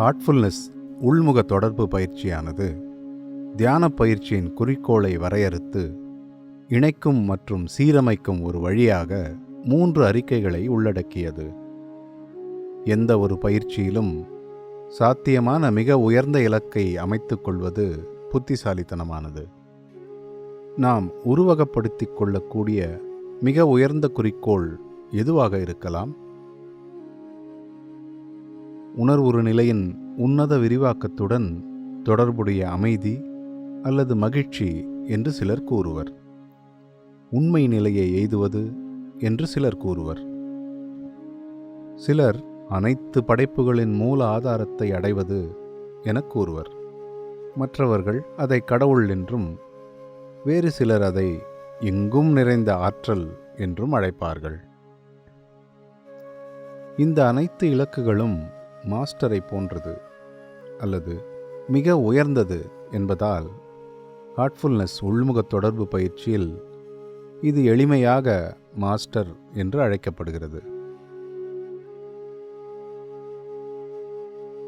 Heartfulness உள்முக தொடர்பு பயிற்சியானது தியான பயிற்சியின் குறிக்கோளை வரையறுத்து இணைக்கும் மற்றும் சீரமைக்கும் ஒரு வழியாக மூன்று அறிக்கைகளை உள்ளடக்கியது. எந்த ஒரு பயிற்சியிலும் சாத்தியமான மிக உயர்ந்த இலக்கை அமைத்துக் கொள்வது புத்திசாலித்தனமானது. நாம் உருவகப்படுத்திக் கொள்ளக்கூடிய மிக உயர்ந்த குறிக்கோள் எதுவாக இருக்கலாம்? உணர்வுறு நிலையின் உன்னத விரிவாக்கத்துடன் தொடர்புடைய அமைதி அல்லது மகிழ்ச்சி என்று சிலர் கூறுவர். உண்மை நிலையை எய்துவது என்று சிலர் கூறுவர். சிலர் அனைத்து படைப்புகளின் மூல ஆதாரத்தை அடைவது எனக் கூறுவர். மற்றவர்கள் அதை கடவுள் என்றும் வேறு சிலர் அதை எங்கும் நிறைந்த ஆற்றல் என்றும் அழைப்பார்கள். இந்த அனைத்து இலக்குகளும் மாஸ்டரை போன்றது அல்லது மிக உயர்ந்தது என்பதால் ஹார்ட்ஃபுல்னஸ் உள்முக தொடர்பு பயிற்சியில் இது எளிமையாக மாஸ்டர் என்று அழைக்கப்படுகிறது.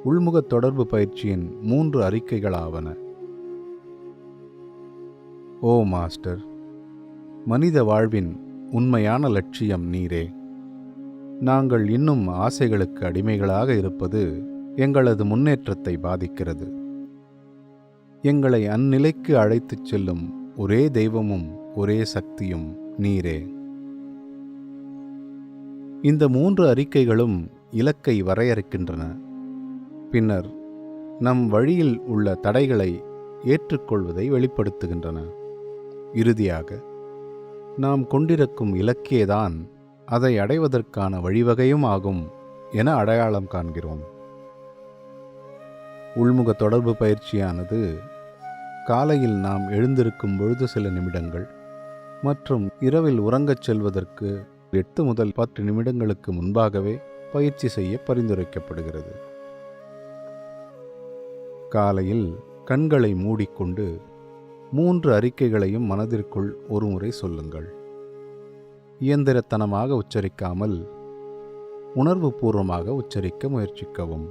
உள்முக தொடர்பு பயிற்சியின் மூன்று அறிக்கைகளாவன. ஓ மாஸ்டர் மனித வாழ்வின் உண்மையான லட்சியம் நீரே. நாங்கள் இன்னும் ஆசைகளுக்கு அடிமைகளாக இருப்பது எங்களது முன்னேற்றத்தை பாதிக்கிறது. எங்களை அந்நிலைக்கு அழைத்துச் செல்லும் ஒரே தெய்வமும் ஒரே சக்தியும் நீரே. இந்த மூன்று அறிக்கைகளும் இலக்கை வரையறுக்கின்றன. பின்னர் நம் வழியில் உள்ள தடைகளை ஏற்றுக்கொள்வதை வெளிப்படுத்துகின்றன. இறுதியாக நாம் கொண்டிருக்கும் இலக்கியதான் அதை அடைவதற்கான வழிவகையும் ஆகும் என அடையாளம் காண்கிறோம். உள்முக தொடர்பு பயிற்சியானது காலையில் நாம் எழுந்திருக்கும் பொழுது சில நிமிடங்கள் மற்றும் இரவில் உறங்கச் செல்வதற்கு எட்டு முதல் பத்து நிமிடங்களுக்கு முன்பாகவே பயிற்சி செய்ய பரிந்துரைக்கப்படுகிறது. காலையில் கண்களை மூடிக்கொண்டு மூன்று அறிக்கைகளையும் மனதிற்குள் ஒருமுறை சொல்லுங்கள். இயந்திரத்தனமாக உச்சரிக்காமல் உணர்வுபூர்வமாக உச்சரிக்க முயற்சிக்கவும்.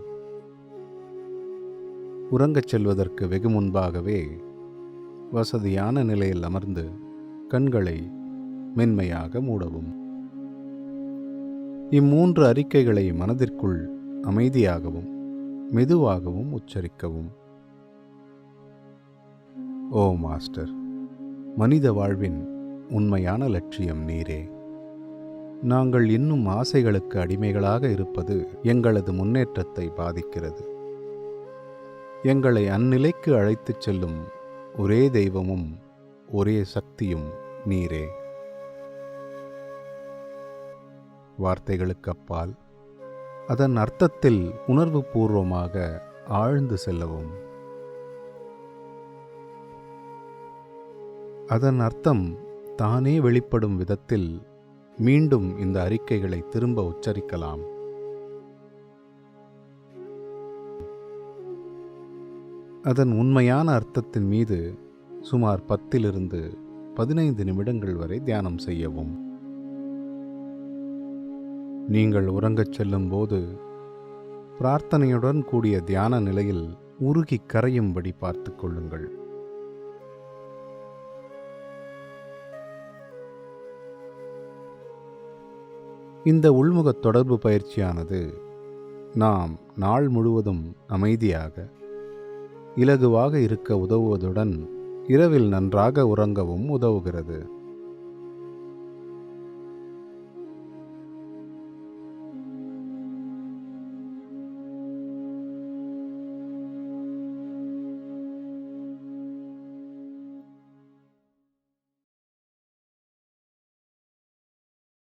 உறங்கச் செல்வதற்கு வெகு முன்பாகவே வசதியான நிலையில் அமர்ந்து கண்களை மென்மையாக மூடவும். இம்மூன்று அறிக்கைகளை மனதிற்குள் அமைதியாகவும் மெதுவாகவும் உச்சரிக்கவும். ஓ மாஸ்டர் மனித வாழ்வின் உண்மையான லட்சியம் நீரே. நாங்கள் இன்னும் ஆசைகளுக்கு அடிமைகளாக இருப்பது எங்களது முன்னேற்றத்தை பாதிக்கிறது. எங்களை அந்நிலைக்கு அழைத்துச் செல்லும் ஒரே தெய்வமும் ஒரே சக்தியும் நீரே. வார்த்தைகளுக்கு அப்பால் அதன் அர்த்தத்தில் உணர்வுபூர்வமாக ஆழ்ந்து செல்லவும். அதன் அர்த்தம் தானே வெளிப்படும் விதத்தில் மீண்டும் இந்த அறிக்கைகளை திரும்ப உச்சரிக்கலாம். அதன் உண்மையான அர்த்தத்தின் மீது சுமார் பத்திலிருந்து பதினைந்து நிமிடங்கள் வரை தியானம் செய்யவும். நீங்கள் உறங்கச் செல்லும் போது பிரார்த்தனையுடன் கூடிய தியான நிலையில் உருகி கரையும்படி பார்த்துக் கொள்ளுங்கள். இந்த உள்முக தொடர்பு பயிற்சியானது நாம் நாள் முழுவதும் அமைதியாக இலகுவாக இருக்க உதவுவதுடன் இரவில் நன்றாக உறங்கவும் உதவுகிறது.